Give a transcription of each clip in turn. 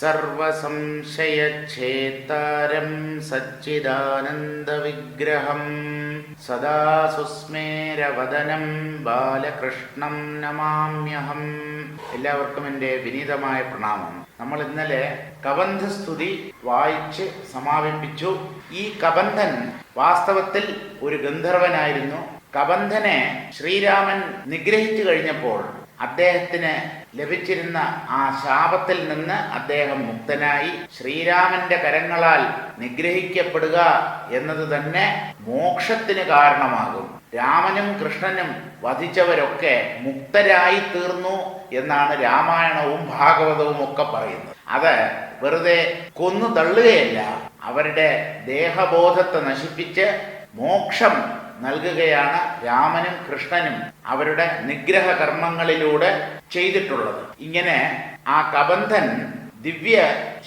സർവസംശയച്ഛേത്താരം സച്ചിദാനന്ദവിഗ്രഹം സദാ സുസ്മേരവദനം ബാലകൃഷ്ണം നമാമ്യഹം. എല്ലാവർക്കും എന്റെ വിനീതമായ പ്രണാമം. നമ്മൾ ഇന്നലെ കബന്ധസ്തുതി വായിച്ച് സമാപിപ്പിച്ചു. ഈ കബന്ധൻ വാസ്തവത്തിൽ ഒരു ഗന്ധർവനായിരുന്നു. കബന്ധനെ ശ്രീരാമൻ നിഗ്രഹിച്ചു കഴിഞ്ഞപ്പോൾ അദ്ദേഹത്തിന് ലഭിച്ചിരുന്ന ആ ശാപത്തിൽ നിന്ന് അദ്ദേഹം മുക്തനായി ശ്രീരാമന്റെ കരങ്ങളാൽ നിഗ്രഹിക്കപ്പെടുക എന്നത് തന്നെ മോക്ഷത്തിന് കാരണമാകും. രാമനും കൃഷ്ണനും വധിച്ചവരൊക്കെ മുക്തരായി തീർന്നു എന്നാണ് രാമായണവും ഭാഗവതവും ഒക്കെ പറയുന്നത്. അത് വെറുതെ കൊന്നു തള്ളുകയല്ല. അവരുടെ ദേഹബോധത്തെ നശിപ്പിച്ച് മോക്ഷം നൽകുകയാണ് രാമനും കൃഷ്ണനും അവരുടെ നിഗ്രഹ കർമ്മങ്ങളിലൂടെ ചെയ്തിട്ടുള്ളത്. ഇങ്ങനെ ആ കബന്ധൻ ദിവ്യ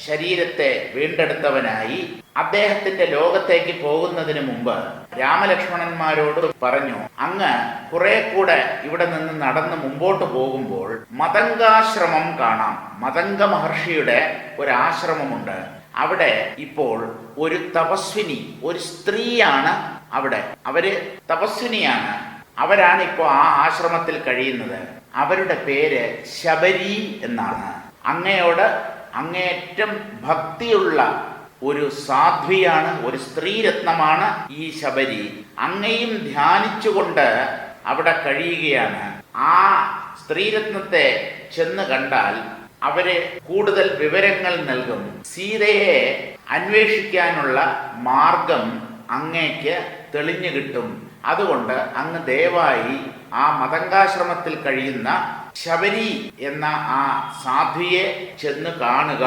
ശരീരത്തെ വീണ്ടെടുത്തവനായി അദ്ദേഹത്തിന്റെ ലോകത്തേക്ക് പോകുന്നതിന് മുമ്പ് രാമലക്ഷ്മണന്മാരോട് പറഞ്ഞു അങ്ങ് കുറെ കൂടെ ഇവിടെ നിന്ന് നടന്ന് മുമ്പോട്ട് പോകുമ്പോൾ മതങ്കാശ്രമം കാണാം. മതംഗ മഹർഷിയുടെ ഒരു ആശ്രമമുണ്ട് അവിടെ ഇപ്പോൾ ഒരു തപസ്വിനി ഒരു സ്ത്രീയാണ് അവിടെ. അവർ തപസ്വിനിയാണ് അവരാണ് ഇപ്പോൾ ആ ആശ്രമത്തിൽ കഴിയുന്നത്. അവരുടെ പേര് ശബരി എന്നാണ്. അങ്ങയോട് അങ്ങേറ്റം ഭക്തിയുള്ള ഒരു സാധ്വിയാണ് ഒരു സ്ത്രീരത്നമാണ് ഈ ശബരി. അങ്ങയും ധ്യാനിച്ചുകൊണ്ട് അവിടെ കഴിയുകയാണ്. ആ സ്ത്രീരത്നത്തെ ചെന്ന് കണ്ടാൽ അവരെ കൂടുതൽ വിവരങ്ങൾ നൽകും. സീതയെ അന്വേഷിക്കാനുള്ള മാർഗം അങ്ങേക്ക് തെളിഞ്ഞു കിട്ടും. അതുകൊണ്ട് അങ്ങ് ദയവായി ആ മതങ്കാശ്രമത്തിൽ കഴിയുന്ന ശബരി എന്ന ആ സാധുയെ ചെന്ന് കാണുക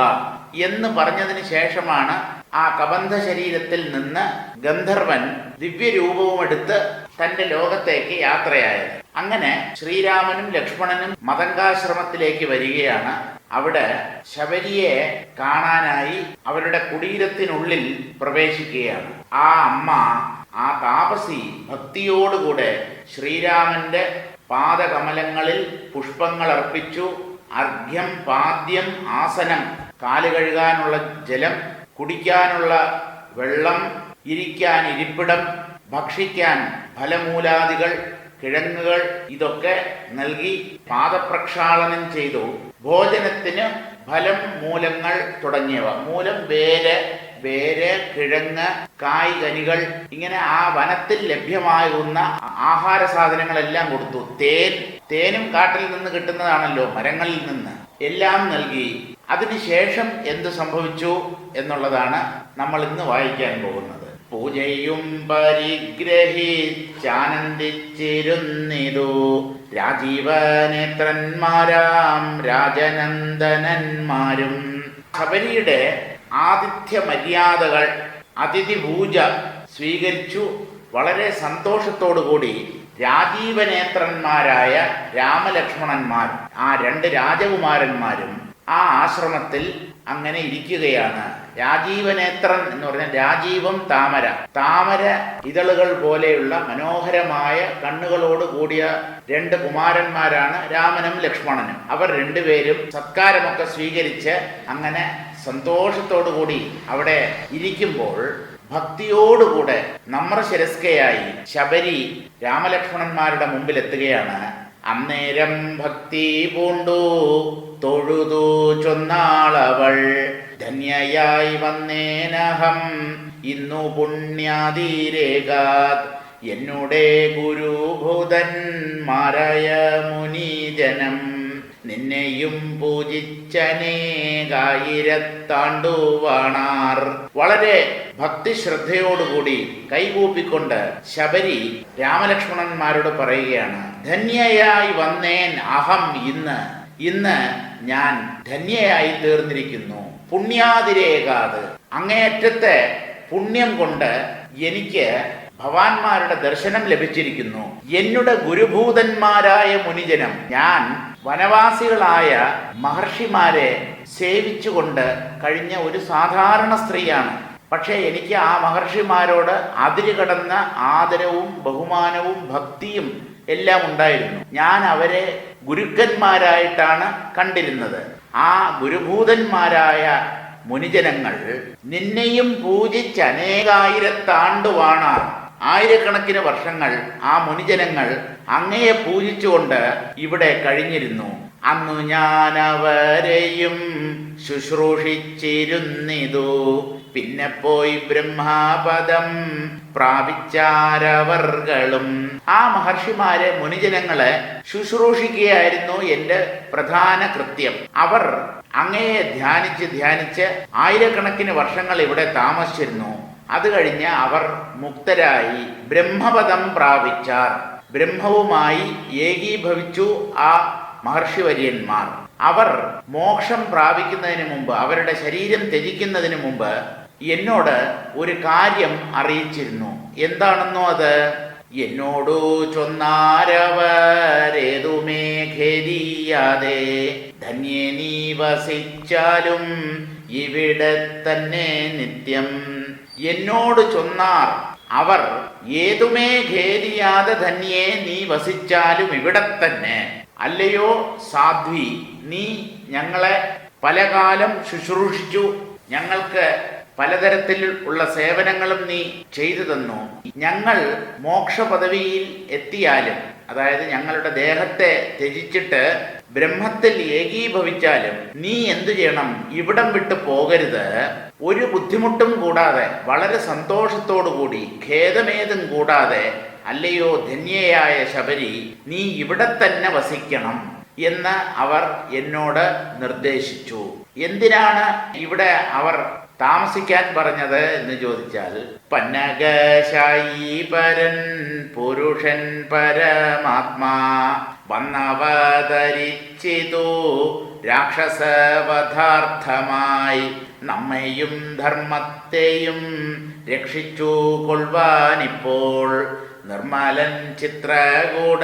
എന്ന് പറഞ്ഞതിന് ശേഷമാണ് ആ കബന്ധ ശരീരത്തിൽ നിന്ന് ഗന്ധർവൻ ദിവ്യരൂപവും എടുത്ത് തന്റെ ലോകത്തേക്ക് യാത്രയായത്. അങ്ങനെ ശ്രീരാമനും ലക്ഷ്മണനും മതങ്കാശ്രമത്തിലേക്ക് വരികയാണ്. അവിടെ ശബരിയെ കാണാനായി അവരുടെ കുടീരത്തിനുള്ളിൽ പ്രവേശിക്കുകയാണ്. ആ അമ്മ ആ താപസി ഭക്തിയോടുകൂടെ ശ്രീരാമന്റെ പാദകമലങ്ങളിൽ പുഷ്പങ്ങൾ അർപ്പിച്ചു അർഘ്യം പാദ്യം ആസനം കാൽ കഴുകാനുള്ള ജലം കുടിക്കാനുള്ള വെള്ളം ഇരിക്കാൻ ഇരിപ്പിടം ഭക്ഷിക്കാൻ ഫലമൂലാദികൾ കിഴങ്ങുകൾ ഇതൊക്കെ നൽകി പാദപ്രക്ഷാളനം ചെയ്തു. ഭോജനത്തിന് ഫലം മൂലങ്ങൾ തുടങ്ങിയവ. മൂലം വേര് വേര് കിഴങ്ങ് കായ് കനികൾ ഇങ്ങനെ ആ വനത്തിൽ ലഭ്യമാകുന്ന ആഹാര സാധനങ്ങളെല്ലാം കൊടുത്തു. തേൻ തേനും കാട്ടിൽ നിന്ന് കിട്ടുന്നതാണല്ലോ മരങ്ങളിൽ നിന്ന്. എല്ലാം നൽകി. അതിനുശേഷം എന്ത് സംഭവിച്ചു എന്നുള്ളതാണ് നമ്മൾ ഇന്ന് വായിക്കാൻ പോകുന്നത്. പൂജയും പരിഗ്രഹിച്ചാനന്ദിച്ചിരുന്നിതു. രാജീവനേത്രന്മാരാം രാജനന്ദനന്മാരും. ശബരിയുടെ ആതിഥ്യ മര്യാദകൾ അതിഥി പൂജ സ്വീകരിച്ചു. വളരെ സന്തോഷത്തോടുകൂടി രാജീവനേത്രന്മാരായ രാമലക്ഷ്മണന്മാർ ആ രണ്ട് രാജകുമാരന്മാരും ആ ആശ്രമത്തിൽ അങ്ങനെ ഇരിക്കുകയാണ്. രാജീവനേത്രൻ എന്ന് പറഞ്ഞാൽ രാജീവം താമര. താമര ഇതളുകൾ പോലെയുള്ള മനോഹരമായ കണ്ണുകളോട് കൂടിയ രണ്ട് കുമാരന്മാരാണ് രാമനും ലക്ഷ്മണനും. അവർ രണ്ടുപേരും സത്കാരമൊക്കെ സ്വീകരിച്ച് അങ്ങനെ സന്തോഷത്തോടു കൂടി അവിടെ ഇരിക്കുമ്പോൾ ഭക്തിയോടുകൂടെ നമ്രശിരസ്കയായി ശബരി രാമലക്ഷ്മണന്മാരുടെ മുമ്പിൽ എത്തുകയാണ് അന്നേരം ഭക്തി പൂണ്ടു തൊഴുതു ചൊന്നാളവൾ ധന്യയായി വന്നേനഹം. ഇന്നു പുണ്യാതിരേകാത്. എന്നുടെ ഗുരുഭൂതന്മാരായ മുനീജനം. നിന്നെയും പൂജിച്ചനേകായിരത്താണ്ടുവാണാർ. വളരെ ഭക്തി ഭക്തിശ്രദ്ധയോടുകൂടി കൈകൂപ്പിക്കൊണ്ട് ശബരി രാമലക്ഷ്മണന്മാരോട് പറയുകയാണ് ധന്യയായി വന്നേൻ അഹം ഇന്ന്. ഇന്ന് ഞാൻ ധന്യയായി തീർന്നിരിക്കുന്നു. പുണ്യാതിരേകാത്. അങ്ങേയറ്റത്തെ പുണ്യം കൊണ്ട് എനിക്ക് ഭവാന്മാരുടെ ദർശനം ലഭിച്ചിരിക്കുന്നു. എന്നുടെ ഗുരുഭൂതന്മാരായ മുനിജനം ഞാൻ വനവാസികളായ മഹർഷിമാരെ സേവിച്ചുകൊണ്ട് കഴിഞ്ഞ ഒരു സാധാരണ സ്ത്രീയാണ്. പക്ഷേ എനിക്ക് ആ മഹർഷിമാരോട് അതിരുകടന്ന ആദരവും ബഹുമാനവും ഭക്തിയും എല്ലാം ഉണ്ടായിരുന്നു. ഞാൻ അവരെ ഗുരുക്കന്മാരായിട്ടാണ് കണ്ടിരുന്നത്. ആ ഗുരുഭൂതന്മാരായ മുനിജനങ്ങൾ നിന്നെയും പൂജിച്ച് അനേകായിരത്താണ്ടുവാണ് ആയിരക്കണക്കിന് വർഷങ്ങൾ ആ മുനിജനങ്ങൾ അങ്ങയെ പൂജിച്ചുകൊണ്ട് ഇവിടെ കഴിഞ്ഞിരുന്നു. അന്നു ഞാൻ അവരെയും ശുശ്രൂഷിച്ചിരുന്നിതു. പിന്നെ പോയി ബ്രഹ്മാപദം പ്രാപിച്ചാരവർകളും. ആ മഹർഷിമാരെ മുനിജനങ്ങളെ ശുശ്രൂഷിക്കുകയായിരുന്നു എന്റെ പ്രധാന കൃത്യം. അവർ അങ്ങയെ ധ്യാനിച്ച് ധ്യാനിച്ച് ആയിരക്കണക്കിന് വർഷങ്ങൾ ഇവിടെ താമസിച്ചിരുന്നു. അത് കഴിഞ്ഞ് അവർ മുക്തരായി. ബ്രഹ്മപദം പ്രാപിച്ചാർ. ബ്രഹ്മവുമായി ഏകീഭവിച്ചു ആ മഹർഷിവര്യന്മാർ. അവർ മോക്ഷം പ്രാപിക്കുന്നതിന് മുമ്പ് അവരുടെ ശരീരം ത്യജിക്കുന്നതിന് മുമ്പ് എന്നോട് ഒരു കാര്യം അറിയിച്ചിരുന്നു. എന്താണെന്നോ അത്? എന്നോടു ചൊന്നാരവരേതുമേ ഖേദിയാതെ ധന്യേ നീ വസിച്ചാലും ഇവിടെ തന്നെ നിത്യം. എന്നോട് ചൊന്നാർ അവർ ഏതുമേ ഖേദിയാതെ ധന്യേ നീ വസിച്ചാലും ഇവിടെ തന്നെ അല്ലയോ സാധ്വി നീ ഞങ്ങളെ പലകാലം ശുശ്രൂഷിച്ചു. ഞങ്ങൾക്ക് പലതരത്തിൽ ഉള്ള സേവനങ്ങളും നീ ചെയ്തു തന്നു. ഞങ്ങൾ മോക്ഷ പദവിയിൽ എത്തിയാലും അതായത് ഞങ്ങളുടെ ദേഹത്തെ ത്യജിച്ചിട്ട് ബ്രഹ്മത്തിൽ ഏകീഭവിച്ചാലും നീ എന്തു ചെയ്യണം? ഇവിടം വിട്ടു പോകരുത്. ഒരു ബുദ്ധിമുട്ടും കൂടാതെ വളരെ കൂടി ഖേദമേതും കൂടാതെ അല്ലയോ ധന്യയായ ശബരി നീ ഇവിടെ തന്നെ വസിക്കണം എന്ന് അവർ എന്നോട് നിർദ്ദേശിച്ചു. എന്തിനാണ് ഇവിടെ അവർ താമസിക്കാൻ പറഞ്ഞത് എന്ന് ചോദിച്ചാൽ പന്നകശായി പരൻ പുരുഷൻ പരമാത്മാ വന്നവതരിച്ചിതു രാക്ഷസവധാർത്ഥമായി. നമ്മയും ധർമ്മത്തെയും രക്ഷിച്ചു കൊള്ളുവാനിപ്പോൾ നിർമ്മലൻ ചിത്രകൂട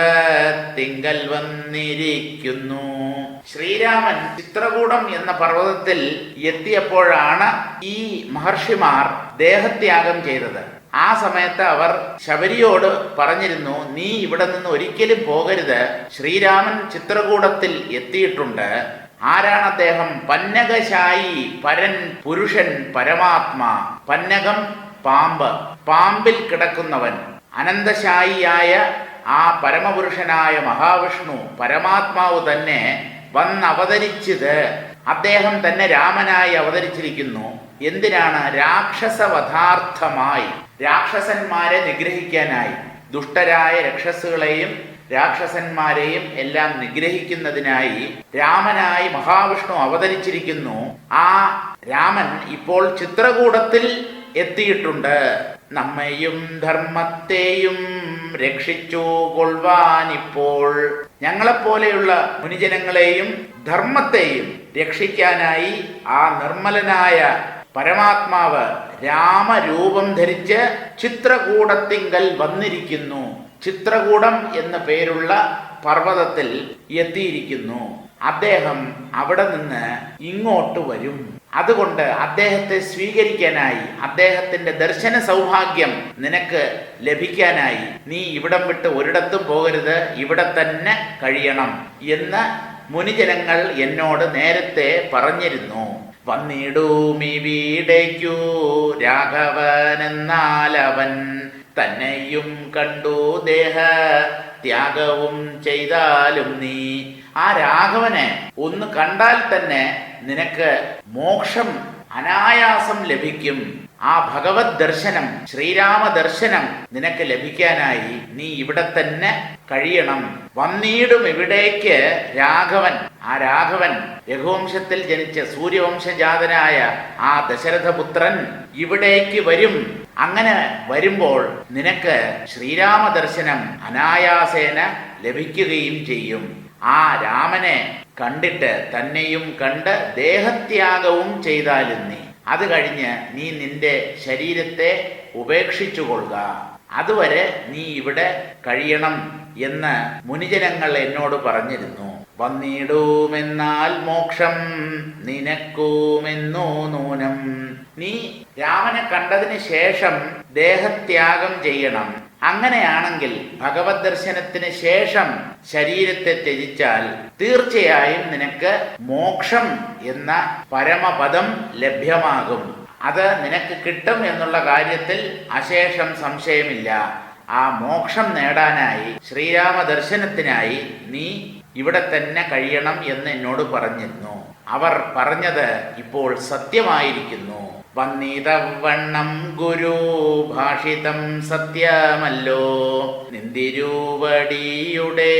തിങ്കൽ വന്നിരിക്കുന്നു. ശ്രീരാമൻ ചിത്രകൂടം എന്ന പർവതത്തിൽ എത്തിയപ്പോഴാണ് ഈ മഹർഷിമാർ ദേഹത്യാഗം ചെയ്തത്. ആ സമയത്ത് അവർ ശബരിയോട് പറഞ്ഞിരുന്നു നീ ഇവിടെ നിന്ന് ഒരിക്കലും പോകരുത്. ശ്രീരാമൻ ചിത്രകൂടത്തിൽ എത്തിയിട്ടുണ്ട്. ആരാണ് അദ്ദേഹം? പന്നകശായി പരൻ പുരുഷൻ പരമാത്മാ. പന്നകം പാമ്പ്. പാമ്പിൽ കിടക്കുന്നവൻ. അനന്തശായിയായ ആ പരമപുരുഷനായ മഹാവിഷ്ണു പരമാത്മാവ് തന്നെ വന്നവതരിച്ചത് അദ്ദേഹം തന്നെ രാമനായി അവതരിച്ചിരിക്കുന്നു. എന്തിനാണ്? രാക്ഷസവധാർത്ഥമായി. രാക്ഷസന്മാരെ നിഗ്രഹിക്കാനായി. ദുഷ്ടരായ രക്ഷസുകളെയും രാക്ഷസന്മാരെയും എല്ലാം നിഗ്രഹിക്കുന്നതിനായി രാമനായി മഹാവിഷ്ണു അവതരിച്ചിരിക്കുന്നു. ആ രാമൻ ഇപ്പോൾ ചിത്രകൂടത്തിൽ എത്തിയിട്ടുണ്ട്. നമ്മയും ധർമ്മത്തെയും രക്ഷിച്ചു കൊള്ളുവാനിപ്പോൾ. ഞങ്ങളെപ്പോലെയുള്ള മുനിജനങ്ങളെയും ധർമ്മത്തെയും രക്ഷിക്കാനായി ആ നിർമ്മലനായ പരമാത്മാവ് രാമരൂപം ധരിച്ച് ചിത്രകൂടത്തിങ്കൽ വന്നിരിക്കുന്നു. ചിത്രകൂടം എന്ന പേരുള്ള പർവതത്തിൽ എത്തിയിരിക്കുന്നു. അദ്ദേഹം അവിടെ നിന്ന് ഇങ്ങോട്ട് വരും. അതുകൊണ്ട് അദ്ദേഹത്തെ സ്വീകരിക്കാനായി അദ്ദേഹത്തിന്റെ ദർശന സൗഭാഗ്യം നിനക്ക് ലഭിക്കാനായി നീ ഇവിടം വിട്ട് ഒരിടത്തും പോകരുത് ഇവിടെ തന്നെ കഴിയണം എന്ന് മുനിജനങ്ങൾ എന്നോട് നേരത്തെ പറഞ്ഞിരുന്നു. വന്നിടൂമി വീടേക്കു രാഘവനെന്നാലവൻ തന്നെയും കണ്ടു ദേഹ ത്യാഗവും ചെയ്താലും നീ ആ രാഘവനെ ഒന്ന് കണ്ടാൽ തന്നെ നിനക്ക് മോക്ഷം അനായാസം ലഭിക്കും. ആ ഭഗവത് ദർശനം ശ്രീരാമ ദർശനം നിനക്ക് ലഭിക്കാനായി നീ ഇവിടെ തന്നെ കഴിയണം. വന്നീടും ഇവിടേക്ക് രാഘവൻ. ആ രാഘവൻ രഘുവംശത്തിൽ ജനിച്ച സൂര്യവംശജാതനായ ആ ദശരഥപുത്രൻ ഇവിടേക്ക് വരും. അങ്ങനെ വരുമ്പോൾ നിനക്ക് ശ്രീരാമ ദർശനം അനായാസേന ലഭിക്കുകയും ചെയ്യും. ആ രാമനെ കണ്ടിട്ട് തന്നെയും കണ്ട് ദേഹത്യാഗവും ചെയ്താലും നീ. അത് കഴിഞ്ഞ് നീ നിന്റെ ശരീരത്തെ ഉപേക്ഷിച്ചു കൊള്ളുക അതുവരെ നീ ഇവിടെ കഴിയണം എന്ന് മുനിജനങ്ങൾ എന്നോട് പറഞ്ഞിരുന്നു. വന്നിടുമെന്നാൽ മോക്ഷം നിനക്കൂമെന്നോ നൂനം. നീ രാമനെ കണ്ടതിന് ശേഷം ദേഹത്യാഗം ചെയ്യണം. അങ്ങനെയാണെങ്കിൽ ഭഗവത് ദർശനത്തിന് ശേഷം ശരീരത്തെ ത്യജിച്ചാൽ തീർച്ചയായും നിനക്ക് മോക്ഷം എന്ന പരമപദം ലഭ്യമാകും. അത് നിനക്ക് കിട്ടും എന്നുള്ള കാര്യത്തിൽ അശേഷം സംശയമില്ല. ആ മോക്ഷം നേടാനായി ശ്രീരാമ ദർശനത്തിനായി നീ ഇവിടെ തന്നെ കഴിയണം എന്ന് എന്നോട് പറഞ്ഞിരുന്നു. അവർ പറഞ്ഞത് ഇപ്പോൾ സത്യമായിരിക്കുന്നു. വന്നിതവണ്ണം ഗുരു ഭാഷിതം സത്യമല്ലോ. നിന്തിരൂപടിയുടെ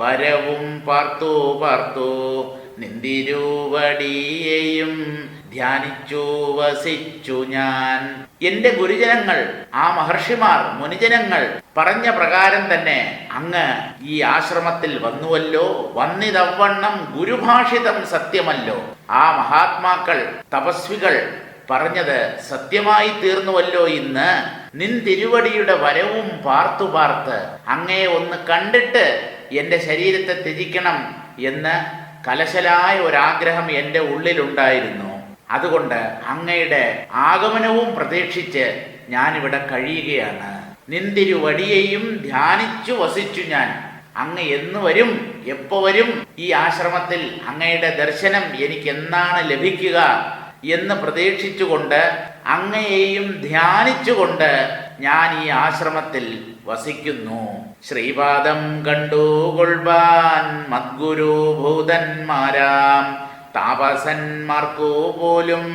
വരവും പാർത്തു പാർത്തു. നിന്തിരൂപടിയെയും ധ്യാനിച്ചു വസിച്ചു ഞാൻ. എന്റെ ഗുരുജനങ്ങൾ ആ മഹർഷിമാർ മുനിജനങ്ങൾ പറഞ്ഞ പ്രകാരം തന്നെ അങ്ങ് ഈ ആശ്രമത്തിൽ വന്നുവല്ലോ. വന്നിതവണ്ണം ഗുരുഭാഷിതം സത്യമല്ലോ. ആ മഹാത്മാക്കൾ തപസ്വികൾ പറഞ്ഞത് സത്യമായി തീർന്നുവല്ലോ ഇന്ന്. നിൻ തിരുവടിയുടെ വരവും പാർത്തു പാർത്ത് അങ്ങയെ ഒന്ന് കണ്ടിട്ട് എന്റെ ശരീരത്തെ ത്യജിക്കണം എന്ന് കലശലായ ഒരാഗ്രഹം എന്റെ ഉള്ളിലുണ്ടായിരുന്നു. അതുകൊണ്ട് അങ്ങയുടെ ആഗമനവും പ്രതീക്ഷിച്ച് ഞാനിവിടെ കഴിയുകയാണ്. നിന്തിരുവടിയെയും ധ്യാനിച്ചു വസിച്ചു ഞാൻ. അങ്ങ് എന്ന് വരും എപ്പോ വരും ഈ ആശ്രമത്തിൽ അങ്ങയുടെ ദർശനം എനിക്ക് എന്നാണ് ലഭിക്കുക. എന്ന് പ്രതീക്ഷിച്ചുകൊണ്ട് അങ്ങയെയും ധ്യാനിച്ചുകൊണ്ട് ഞാൻ ഈ ആശ്രമത്തിൽ വസിക്കുന്നു. ശ്രീപാദം കണ്ടുകൊള്ളുവാൻ മദ്ഗുരു ഭൂതന്മാരാം താപസന്മാർക്കു പോലും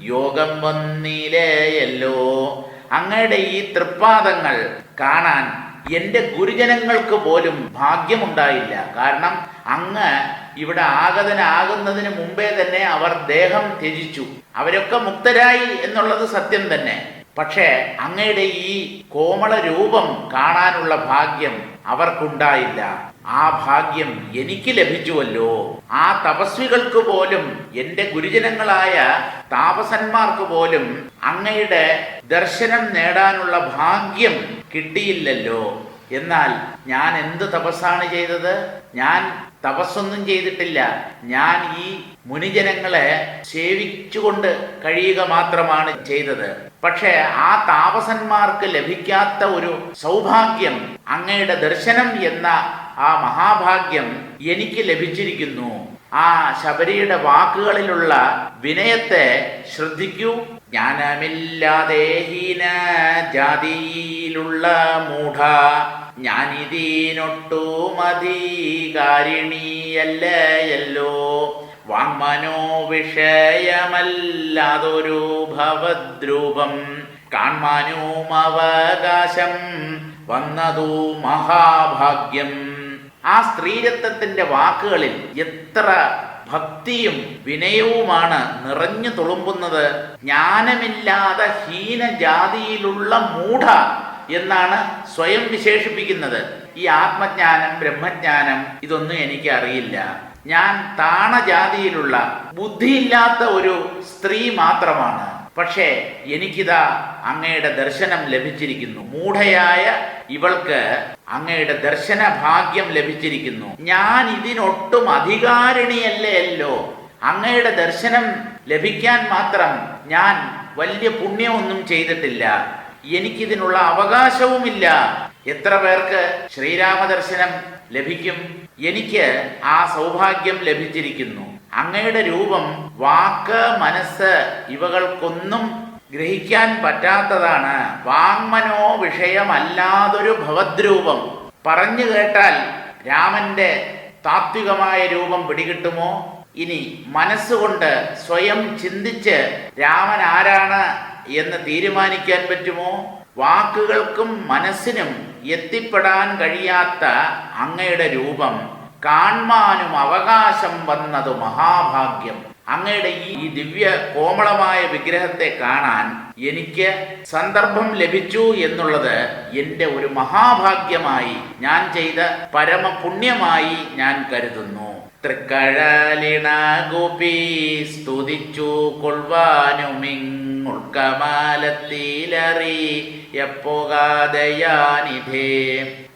യോഗം വന്നിലേയല്ലോ അങ്ങയുടെ ഈ തൃപ്പാദങ്ങൾ കാണാൻ എന്റെ ഗുരുജനങ്ങൾക്ക് പോലും ഭാഗ്യമുണ്ടായില്ല. കാരണം അങ്ങ് ഇവിടെ ആഗതനാകുന്നതിന് മുമ്പേ തന്നെ അവർ ദേഹം ത്യജിച്ചു. അവരൊക്കെ മുക്തരായി എന്നുള്ളത് സത്യം തന്നെ. പക്ഷേ അങ്ങയുടെ ഈ കോമള രൂപം കാണാനുള്ള ഭാഗ്യം അവർക്കുണ്ടായില്ല. ആ ഭാഗ്യം എനിക്ക് ലഭിച്ചുവല്ലോ. ആ തപസ്വികൾക്ക് പോലും എന്റെ ഗുരുജനങ്ങളായ താപസന്മാർക്ക് പോലും അങ്ങയുടെ ദർശനം നേടാനുള്ള ഭാഗ്യം കിട്ടിയില്ലല്ലോ. എന്നാൽ ഞാൻ എന്ത് തപസ്സാണ് ചെയ്തത്? ഞാൻ തപസ്സൊന്നും ചെയ്തിട്ടില്ല. ഞാൻ ഈ മുനിജനങ്ങളെ സേവിച്ചുകൊണ്ട് കഴിയുക മാത്രമാണ് ചെയ്തത്. പക്ഷേ ആ താപസന്മാർക്ക് ലഭിക്കാത്ത ഒരു സൗഭാഗ്യം അങ്ങയുടെ ദർശനം എന്ന ആ മഹാഭാഗ്യം എനിക്ക് ലഭിച്ചിരിക്കുന്നു. ആ ശബരിയുടെ വാക്കുകളിലുള്ള വിനയത്തെ ശ്രദ്ധിക്കൂ. ജ്ഞാനമില്ലാതെ ഹീന ജാതിയിലുള്ള മൂഢ. ഞാനിതീനൊട്ടുമധികാരിണിയല്ലയല്ലോ വാങ്മനോ വിഷയമല്ലാതൊരു ഭവദ്രൂപം. കാൺമാനൂം അവകാശം വന്നതു മഹാഭാഗ്യം. ആ സ്ത്രീരത്വത്തിന്റെ വാക്കുകളിൽ എത്ര ഭക്തിയും വിനയവുമാണ് നിറഞ്ഞു തുളുമ്പുന്നത്. ജ്ഞാനമില്ലാതെ ഹീനജാതിയിലുള്ള മൂഢ എന്നാണ് സ്വയം വിശേഷിപ്പിക്കുന്നത്. ഈ ആത്മജ്ഞാനം ബ്രഹ്മജ്ഞാനം ഇതൊന്നും എനിക്ക് അറിയില്ല. ഞാൻ താണജാതിയിലുള്ള ബുദ്ധിയില്ലാത്ത ഒരു സ്ത്രീ മാത്രമാണ്. പക്ഷേ എനിക്കിതാ അങ്ങയുടെ ദർശനം ലഭിച്ചിരിക്കുന്നു. മൂഢയായ ഇവൾക്ക് അങ്ങയുടെ ദർശന ഭാഗ്യം ലഭിച്ചിരിക്കുന്നു. ഞാൻ ഇതിനൊട്ടും അധികാരിണിയല്ലല്ലോ അങ്ങയുടെ ദർശനം ലഭിക്കാൻ മാത്രം ഞാൻ വലിയ പുണ്യമൊന്നും ചെയ്തിട്ടില്ല. എനിക്കിതിനുള്ള അവകാശവുമില്ല. എത്ര പേർക്ക് ശ്രീരാമദർശനം ലഭിക്കും? എനിക്ക് ആ സൗഭാഗ്യം ലഭിച്ചിരിക്കുന്നു. അങ്ങയുടെ രൂപം വാക്ക് മനസ്സ് ഇവകൾക്കൊന്നും ഗ്രഹിക്കാൻ പറ്റാത്തതാണ്. വാങ്മനോ വിഷയമല്ലാതൊരു ഭവദ്രൂപം. പറഞ്ഞു കേട്ടാൽ രാമന്റെ താത്വികമായ രൂപം പിടികിട്ടുമോ? ഇനി മനസ്സുകൊണ്ട് സ്വയം ചിന്തിച്ച് രാമൻ ആരാണ് എന്ന് തീരുമാനിക്കാൻ പറ്റുമോ? വാക്കുകൾക്കും മനസ്സിനും എത്തിപ്പെടാൻ കഴിയാത്ത അങ്ങയുടെ രൂപം കാൺമാനും അവകാശം വന്നത് മഹാഭാഗ്യം. അങ്ങയുടെ ഈ ദിവ്യ കോമളമായ വിഗ്രഹത്തെ കാണാൻ എനിക്ക് സന്ദർഭം ലഭിച്ചു എന്നുള്ളത് എന്റെ ഒരു മഹാഭാഗ്യമായി ഞാൻ ചെയ്ത പരമപുണ്യമായി ഞാൻ കരുതുന്നു. തൃക്കഴലിണ ഗോപി സ്തുതിച്ചു കൊൾവാനുമിങ്ങുൾക്കമാലത്തിലറി എപ്പോകാതയാനിധേ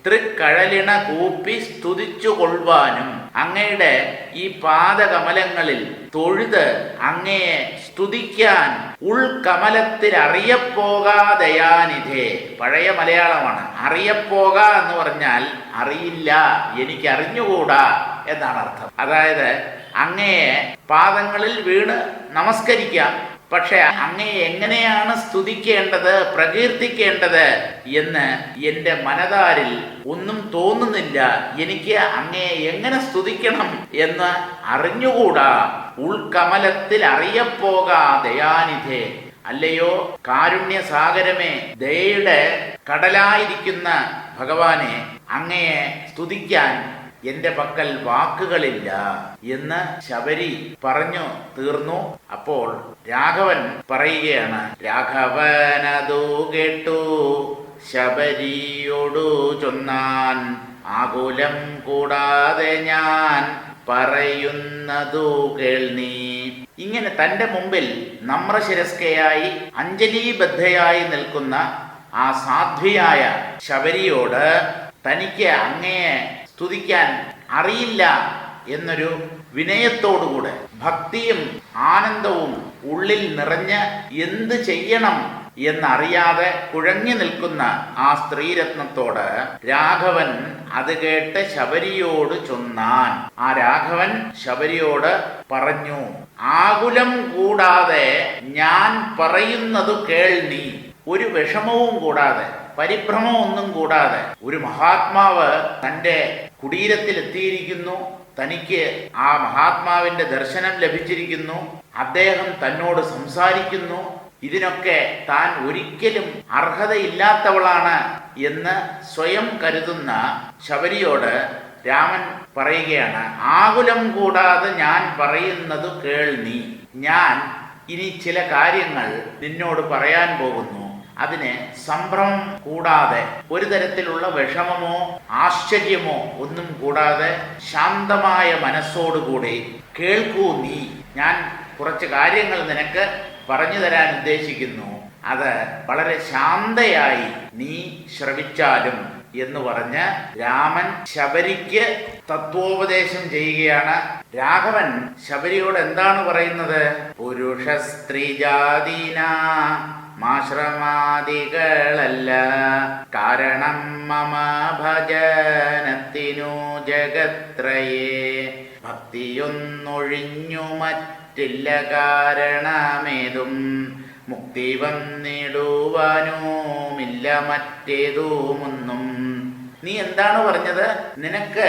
തൃക്കഴലിണ കൂപ്പി സ്തുതിച്ചു കൊള്ളുവാനും അങ്ങയുടെ ഈ പാദകമലങ്ങളിൽ തൊഴുത് അങ്ങയെ സ്തുതിക്കാൻ ഉൾക്കമലത്തിൽ അറിയപ്പോകാതയാനിധേ പഴയ മലയാളമാണ്. അറിയപ്പോക എന്ന് പറഞ്ഞാൽ അറിയില്ല എനിക്ക് അറിഞ്ഞുകൂടാ എന്നാണ് അർത്ഥം. അതായത് അങ്ങയെ പാദങ്ങളിൽ വീണ് നമസ്കരിക്കാം. പക്ഷെ അങ്ങയെ എങ്ങനെയാണ് സ്തുതിക്കേണ്ടത് പ്രകീർത്തിക്കേണ്ടത് എന്ന് എന്റെ മനതാരിൽ ഒന്നും തോന്നുന്നില്ല. എനിക്ക് അങ്ങയെ എങ്ങനെ സ്തുതിക്കണം എന്ന് അറിഞ്ഞുകൂടാ. ഉൾക്കമലത്തിൽ അറിയപ്പോകാ ദയാനിധേ. അല്ലയോ കാരുണ്യ സാഗരമേ ദയയുടെ കടലായിരിക്കുന്ന ഭഗവാനെ അങ്ങയെ സ്തുതിക്കാൻ എന്റെ പക്കൽ വാക്കുകളില്ല എന്ന് ശബരി പറഞ്ഞു തീർന്നു. അപ്പോൾ രാഘവൻ പറയുകയാണ് രാഘവനതു കേട്ടു ശബരിയോടു ചൊന്നാൻ ആകുലം കൂടാതെ ഞാൻ പറയുന്നതു കേൾനീ ഇങ്ങനെ തന്റെ മുമ്പിൽ നമ്രശിരസ്കയായി അഞ്ജലീബദ്ധയായി നിൽക്കുന്ന ആ സാധ്വിയായ ശബരിയോട് തനിക്ക് അങ്ങയെ സ്തുതിക്കാൻ അറിയില്ല എന്നൊരു വിനയത്തോടുകൂടെ ഭക്തിയും ആനന്ദവും ഉള്ളിൽ നിറഞ്ഞ് എന്ത് ചെയ്യണം എന്നറിയാതെ കുഴങ്ങി നിൽക്കുന്ന ആ സ്ത്രീരത്നത്തോട് രാഘവൻ അത് കേട്ട് ശബരിയോട് ചൊന്നാൻ. ആ രാഘവൻ ശബരിയോട് പറഞ്ഞു ആകുലം കൂടാതെ ഞാൻ പറയുന്നത് കേൾ നീ. ഒരു വിഷമവും കൂടാതെ പരിഭ്രമം ഒന്നും കൂടാതെ ഒരു മഹാത്മാവ് തന്റെ കുടീരത്തിൽ എത്തിയിരിക്കുന്നു തനിക്ക് ആ മഹാത്മാവിന്റെ ദർശനം ലഭിച്ചിരിക്കുന്നു. അദ്ദേഹം തന്നോട് സംസാരിക്കുന്നു. ഇതിനൊക്കെ താൻ ഒരിക്കലും അർഹതയില്ലാത്തവളാണ് എന്ന് സ്വയം കരുതുന്ന ശബരിയോട് രാമൻ പറയുകയാണ് ആകുലം കൂടാതെ ഞാൻ പറയുന്നത് കേൾ നീ. ഞാൻ ഇനി ചില കാര്യങ്ങൾ നിന്നോട് പറയാൻ പോകുന്നു. അതിന് സംഭ്രമം കൂടാതെ ഒരു തരത്തിലുള്ള വിഷമമോ ആശ്ചര്യമോ ഒന്നും കൂടാതെ ശാന്തമായ മനസ്സോടുകൂടി കേൾക്കൂ നീ. ഞാൻ കുറച്ച് കാര്യങ്ങൾ നിനക്ക് പറഞ്ഞു തരാൻ ഉദ്ദേശിക്കുന്നു. അത് വളരെ ശാന്തയായി നീ ശ്രവിച്ചാലും എന്ന് പറഞ്ഞ് രാമൻ ശബരിക്ക് തത്വോപദേശം ചെയ്യുകയാണ്. രാഘവൻ ശബരിയോട് എന്താണ് പറയുന്നത്? പുരുഷ സ്ത്രീ ജാതീന മാശ്രമാദികളല്ല. കാരണം മമ ഭജനത്തിനു ജഗത്രയേ. ഭക്തിയൊന്നൊഴിഞ്ഞു മറ്റില്ല കാരണമേതും. മുക്തി വന്നിടുവാനുമില്ല മറ്റേതുമൊന്നും. നീ എന്താണ് പറഞ്ഞത്? നിനക്ക്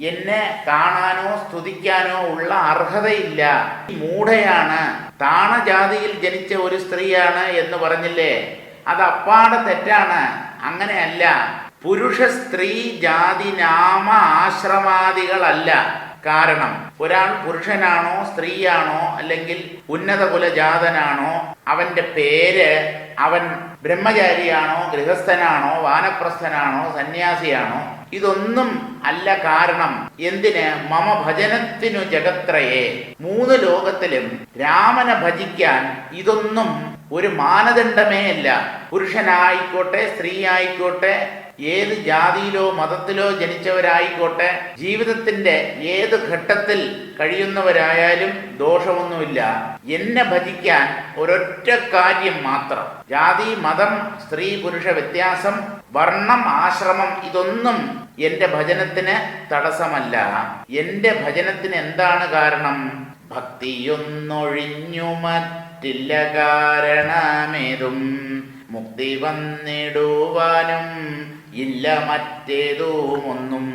എന്നെ കാണാനോ സ്തുതിക്കാനോ ഉള്ള അർഹതയില്ല. മൂഢയാണ് താണജാതിയിൽ ജനിച്ച ഒരു സ്ത്രീയാണ് എന്ന് പറഞ്ഞില്ലേ? അത് അപ്പാടെ തെറ്റാണ്. അങ്ങനെയല്ല. പുരുഷ സ്ത്രീ ജാതി നാമ ആശ്രമാദികളല്ല. കാരണം ഒരാൾ പുരുഷനാണോ സ്ത്രീയാണോ അല്ലെങ്കിൽ ഉന്നത കുലജാതനാണോ അവന്റെ പേര് അവൻ ബ്രഹ്മചാരിയാണോ ഗൃഹസ്ഥനാണോ വാനപ്രസ്ഥനാണോ സന്യാസിയാണോ ഇതൊന്നും അല്ല കാരണം. എന്തിന്? മമ ഭജനത്തിനു ജഗത്രയെ. മൂന്ന് ലോകത്തിലും രാമനെ ഭജിക്കാൻ ഇതൊന്നും ഒരു മാനദണ്ഡമേ അല്ല. പുരുഷനായിക്കോട്ടെ സ്ത്രീ ആയിക്കോട്ടെ ഏത് ജാതിയിലോ മതത്തിലോ ജനിച്ചവരായിക്കോട്ടെ ജീവിതത്തിന്റെ ഏത് ഘട്ടത്തിൽ കഴിയുന്നവരായാലും ദോഷമൊന്നുമില്ല. എന്നെ ഭജിക്കാൻ ഒരൊറ്റ കാര്യം മാത്രം. ജാതി മതം സ്ത്രീ പുരുഷ വ്യത്യാസം വർണം ആശ്രമം ഇതൊന്നും എന്റെ ഭജനത്തിന് തടസ്സമല്ല. എന്റെ ഭജനത്തിന് എന്താണ് കാരണം? ഭക്തിയൊന്നൊഴിഞ്ഞു മറ്റില്ല കാരണമേതും. മുക്തി വന്നിടുവാനും ഇല്ല മറ്റേതുമൊന്നും.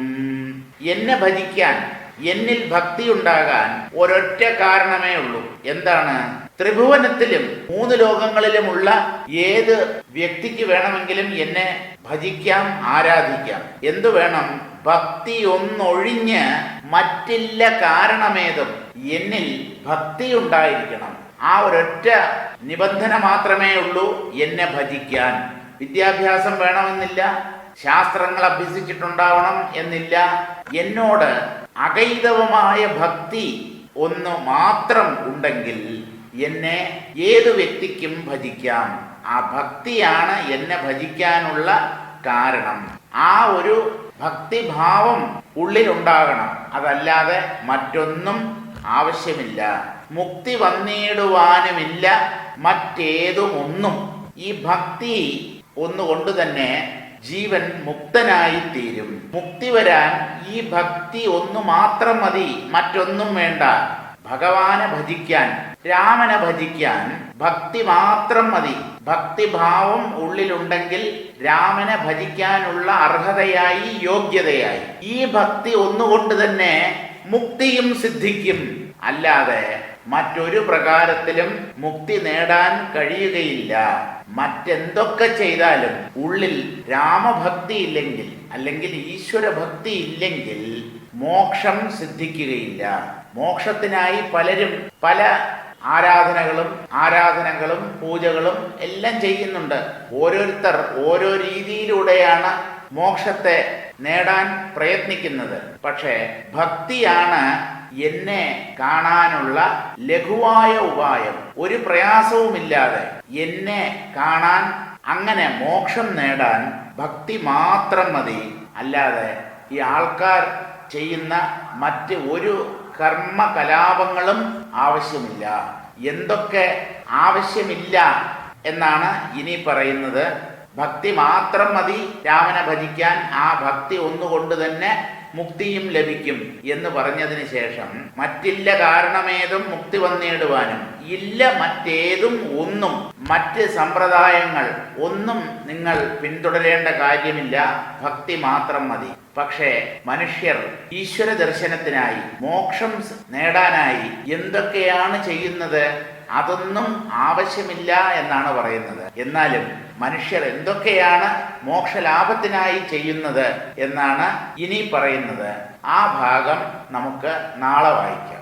എന്നെ ഭജിക്കാൻ എന്നിൽ ഭക്തി ഉണ്ടാകാൻ ഒരൊറ്റ കാരണമേ ഉള്ളൂ. എന്താണ്? ത്രിഭുവനത്തിലും മൂന്ന് ലോകങ്ങളിലുമുള്ള ഏത് വ്യക്തിക്ക് വേണമെങ്കിലും എന്നെ ഭജിക്കാം ആരാധിക്കാം. എന്തു വേണം? ഭക്തി ഒന്നൊഴിഞ്ഞ് മറ്റില്ല കാരണമേതും എന്നിൽ ഭക്തി ഉണ്ടായിരിക്കണം ആ ഒരൊറ്റ നിബന്ധന മാത്രമേ ഉള്ളൂ എന്നെ ഭജിക്കാൻ. വിദ്യാഭ്യാസം വേണമെന്നില്ല ശാസ്ത്രങ്ങൾ അഭ്യസിച്ചിട്ടുണ്ടാവണം എന്നില്ല. എന്നോട് അകൈതവമായ ഭക്തി ഒന്ന് മാത്രം ഉണ്ടെങ്കിൽ എന്നെ ഏതു വ്യക്തിക്കും ഭജിക്കാം. ആ ഭക്തിയാണ് എന്നെ ഭജിക്കാനുള്ള കാരണം. ആ ഒരു ഭക്തിഭാവം ഉള്ളിലുണ്ടാകണം. അതല്ലാതെ മറ്റൊന്നും ആവശ്യമില്ല. മുക്തി വന്നിടുവാനുമില്ല മറ്റേതുമൊന്നും. ഈ ഭക്തി ഒന്നുകൊണ്ട് തന്നെ ജീവൻ മുക്തനായി തീരും മുക്തി വരാൻ ഈ ഭക്തി ഒന്നു മാത്രം മതി മറ്റൊന്നും വേണ്ട. ഭഗവാനെ ഭജിക്കാൻ രാമനെ ഭജിക്കാൻ ഭക്തി മാത്രം മതി. ഭക്തിഭാവം ഉള്ളിലുണ്ടെങ്കിൽ രാമനെ ഭജിക്കാനുള്ള അർഹതയായി യോഗ്യതയായി. ഈ ഭക്തി ഒന്നുകൊണ്ട് തന്നെ മുക്തിയും സിദ്ധിക്കും. അല്ലാതെ മറ്റൊരു പ്രകാരത്തിലും മുക്തി നേടാൻ കഴിയുകയില്ല. മറ്റെന്തൊക്കെ ചെയ്താലും ഉള്ളിൽ രാമഭക്തി ഇല്ലെങ്കിൽ അല്ലെങ്കിൽ ഈശ്വര ഭക്തി ഇല്ലെങ്കിൽ മോക്ഷം സിദ്ധിക്കുകയില്ല. മോക്ഷത്തിനായി പലരും പല ആരാധനകളും ആരാധനകളും പൂജകളും എല്ലാം ചെയ്യുന്നുണ്ട്. ഓരോരുത്തർ ഓരോ രീതിയിലൂടെയാണ് മോക്ഷത്തെ നേടാൻ പ്രയത്നിക്കുന്നത്. പക്ഷേ ഭക്തിയാണ് എന്നെ കാണാനുള്ള ലഘുവായ ഉപായം. ഒരു പ്രയാസവുമില്ലാതെ എന്നെ കാണാൻ അങ്ങനെ മോക്ഷം നേടാൻ ഭക്തി മാത്രം മതി. അല്ലാതെ ഈ ആൾക്കാർ ചെയ്യുന്ന മറ്റ് ഒരു കർമ്മ കലാപങ്ങളും ആവശ്യമില്ല. എന്തൊക്കെ ആവശ്യമില്ല എന്നാണ് ഇനി പറയുന്നത്. ഭക്തി മാത്രം മതി രാമനെ ഭജിക്കാൻ. ആ ഭക്തി ഒന്നുകൊണ്ട് തന്നെ മുക്തിയും ലഭിക്കും എന്ന് പറഞ്ഞതിന് ശേഷം മറ്റില്ല കാരണമേതും മുക്തി വന്നിടുവാനും ഇല്ല മറ്റേതും ഒന്നും മറ്റ് സമ്പ്രദായങ്ങൾ ഒന്നും നിങ്ങൾ പിന്തുടരേണ്ട കാര്യമില്ല. ഭക്തി മാത്രം മതി. പക്ഷേ മനുഷ്യർ ഈശ്വര ദർശനത്തിനായി മോക്ഷം നേടാനായി എന്തൊക്കെയാണ് ചെയ്യുന്നത്? അതൊന്നും ആവശ്യമില്ല എന്നാണ് പറയുന്നത്. എന്നാലും മനുഷ്യർ എന്തൊക്കെയാണ് മോക്ഷലാഭത്തിനായി ചെയ്യുന്നത് എന്നാണ് ഇനി പറയുന്നത്. ആ ഭാഗം നമുക്ക് നാളെ വായിക്കാം.